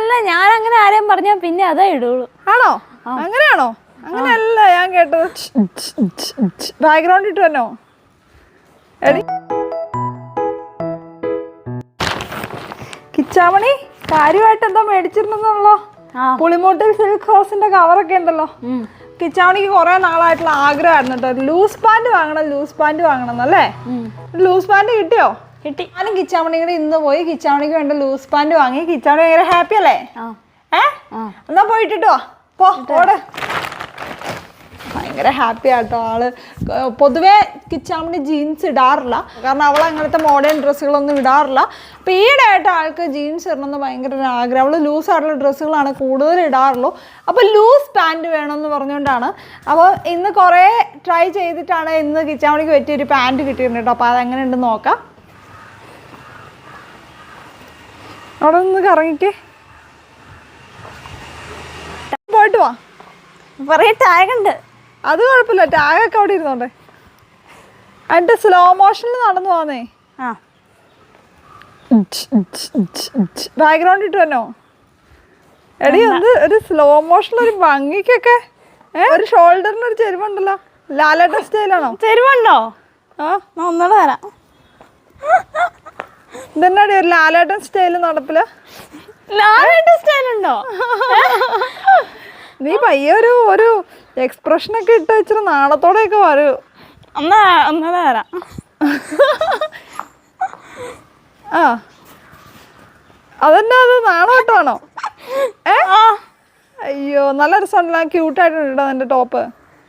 അല്ല ഞാൻ അങ്ങനെ ആരെയും പറഞ്ഞാ പിന്നെ അതേ ഇടുള്ളൂ. ആണോ? അങ്ങനെയാണോ? അങ്ങനെയല്ല ഞാൻ കേട്ടത്. ബാക്ക്ഗ്രൗണ്ട് ഇട്ട് തന്നോ എടി കിച്ചാമണി കാര്യമായിട്ട് എന്തോ മേടിച്ചിരുന്നല്ലോ ആ. പുളിമൂട്ടിൽ സിൽക്ക് ഹൗസിന്റെ കവറൊക്കെ ഉണ്ടല്ലോ. കിച്ചാമണിക്ക് കുറെ നാളായിട്ടുള്ള ആഗ്രഹമായിരുന്നു കേട്ടോ. ലൂസ് പാന്റ് വാങ്ങണം ലൂസ് പാന്റ് വാങ്ങണം എന്നല്ലേ? ലൂസ് പാന്റ് കിട്ടിയോ? കിട്ടി. ഞാനും കിച്ചാമണിയും കൂടി ഇന്ന് പോയി. കിച്ചാമണിക്ക് വേണ്ട ലൂസ് പാന്റ് വാങ്ങി. കിച്ചാമണി ഭയങ്കര ഹാപ്പി അല്ലേ? ഏ? എന്നാ പോയിട്ടോ പോ ഓട്. ഭയങ്കര ഹാപ്പി ആട്ടോ ആൾ. പൊതുവേ കിച്ചാമണി ജീൻസ് ഇടാറില്ല. കാരണം അവൾ അങ്ങനത്തെ മോഡേൺ ഡ്രസ്സുകളൊന്നും ഇടാറില്ല. അപ്പോൾ ഈയിടെയായിട്ട് ആൾക്ക് ജീൻസ് ഇടണമെന്ന് ഭയങ്കര ഒരു ആഗ്രഹം. അവൾ ലൂസ് ആയിട്ടുള്ള ഡ്രസ്സുകളാണ് കൂടുതൽ ഇടാറുള്ളൂ. അപ്പോൾ ലൂസ് പാന്റ് വേണമെന്ന് പറഞ്ഞുകൊണ്ടാണ്. അപ്പോൾ ഇന്ന് കുറേ ട്രൈ ചെയ്തിട്ടാണ് ഇന്ന് കിച്ചാമണിക്ക് പറ്റിയൊരു പാന്റ് കിട്ടിയിട്ടുണ്ട് കേട്ടോ. അപ്പോൾ അതെങ്ങനെ ഉണ്ടെന്ന് നോക്കാം. അവിടെ നിന്ന് കറങ്ങിക്കേ. പോയിട്ട് വാ. പറയ ടാഗുണ്ട്. അത് കുഴപ്പമില്ല ടാഗൊക്കെ അവിടെ ഇരുന്നോണ്ട് അതിന്റെ സ്ലോ മോഷനിൽ നടന്നു പോന്നേ. ആ. ബാക്ക്ഗ്രൗണ്ട് ഇട്ട് തന്നോ എടി അത് ഒരു സ്ലോ മോഷൻ ഒരു ഭംഗിക്കൊക്കെ ഒരു ഷോൾഡറിന് ഒരു ചെരുവുണ്ടല്ലോ. ലാലേട്ട സ്റ്റൈലാണോ ചെരുവുണ്ടോ? ആ. ഞാൻ ഒന്നുകൂടെ തരാം. ഇതെന്നാടി ഒരു ലാലേട്ടൻ സ്റ്റൈൽ നടപ്പിൽ? ലാലേട്ടൻ സ്റ്റൈൽ ഉണ്ടോ നീ പയ്യെ ഒരു ഒരു എക്സ്പ്രഷനൊക്കെ ഇട്ട് വെച്ചിട്ട് നാണത്തോടെയൊക്കെ വരൂ. എന്നാ എന്നാ വരാ ആ. അതെന്നാ അത് നാണോട്ടാണോ ഏ? അയ്യോ നല്ലൊരു രസമുണ്ടല്ലോ ക്യൂട്ടായിട്ടുണ്ട് കേട്ടോ നിന്റെ ടോപ്പ്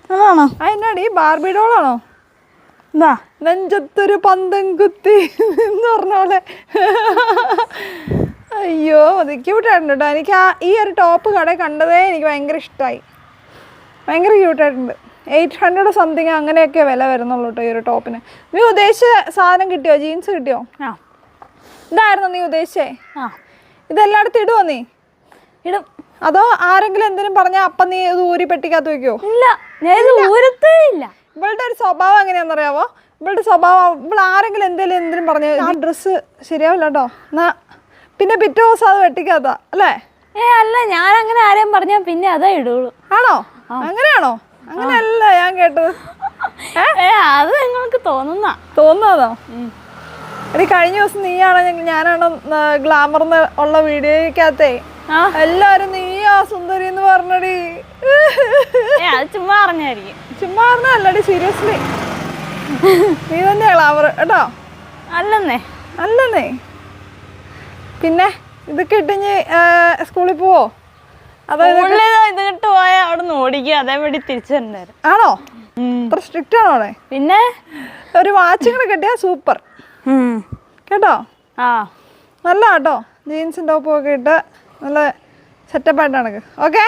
അതാണോ? ആ എന്നാടി ബാർബി ഡോളാണോ ഇതാ നെഞ്ചത്തൊരു പന്തം കുത്തി എന്ന് പറഞ്ഞ പോലെ. അയ്യോ അത് ക്യൂട്ടായിട്ടുണ്ട് കേട്ടോ. എനിക്ക് ആ ഈ ഒരു ടോപ്പ് കട കണ്ടതേ എനിക്ക് ഭയങ്കര ഇഷ്ടമായി ഭയങ്കര ക്യൂട്ടായിട്ടുണ്ട് എയ്റ്റ് ഹൺഡ്രഡ് സംതിങ് അങ്ങനെയൊക്കെ വില വരുന്നുള്ളൂ കേട്ടോ ഈ ഒരു ടോപ്പിന്. നീ ഉദ്ദേശിച്ച സാധനം കിട്ടിയോ? ജീൻസ് കിട്ടിയോ? ആ. ഇതായിരുന്നു നീ ഉദ്ദേശിച്ചേ? ആ. ഇതെല്ലായിടത്തും ഇടുവോ നീ? ഇടും. അതോ ആരെങ്കിലും എന്തെങ്കിലും പറഞ്ഞാൽ അപ്പം നീ ഇത് ഊരി പെട്ടിക്കകത്ത് വെക്കുവോ? ഇല്ല. ഞാൻ ഊരത്തേ ഇല്ല. ഇവളുടെ ഒരു സ്വഭാവം എങ്ങനെയാണെന്നറിയാവോ? ഇവളുടെ സ്വഭാവം ഇവൾ ആരെങ്കിലും എന്തെങ്കിലും എന്തെങ്കിലും പറഞ്ഞു ആ ഡ്രസ്സ് ശരിയാവില്ല കേട്ടോ. എന്നാ പിന്നെ പിറ്റേ ദിവസം അത് വെട്ടിക്കാത്ത അല്ലേ? ഏ അല്ല ഞാൻ അങ്ങനെ ആരെയും പറഞ്ഞാ പിന്നെ അതേ ഇടുള്ളൂ. ആണോ? അങ്ങനെയാണോ? അങ്ങനെയല്ല ഞാൻ കേട്ടത്. ഏ? അത് നിങ്ങൾക്ക് തോന്നുന്ന. തോന്നുന്നതോ എടി കഴിഞ്ഞ ദിവസം നീയാണോ ഞാനാണോ ഗ്ലാമർ ഉള്ള വീഡിയോയ്ക്കകത്തേ എല്ലാവരും എല്ലാരും സുന്ദരി എന്ന് പറഞ്ഞടി. അത് ചുമ്മാ അറിഞ്ഞായിരിക്കും ചുമ്മാ പറഞ്ഞല്ലടി സീരിയസ്ലി നീ തന്നെയാ ഗ്ലാമർ കേട്ടോ? അല്ലെന്നേ. അല്ലെന്നേ. പിന്നെ ഇതൊക്കെ ഇട്ടിഞ്ഞ് സ്കൂളിൽ പോവോ? ഇത് അവിടെ നിന്ന് ഓടിക്കുക അതേപടി തിരിച്ചു തരുന്നേരം ആണോ? അത്ര സ്ട്രിക്റ്റ് ആണോ അവിടെ പിന്നെ? ഒരു വാച്ച് കൂടെ കിട്ടിയാൽ സൂപ്പർ കേട്ടോ? ആ. നല്ല കേട്ടോ ജീൻസും ടോപ്പും ഒക്കെ ഇട്ട് നല്ല സെറ്റപ്പായിട്ടാണ്. ഓക്കെ?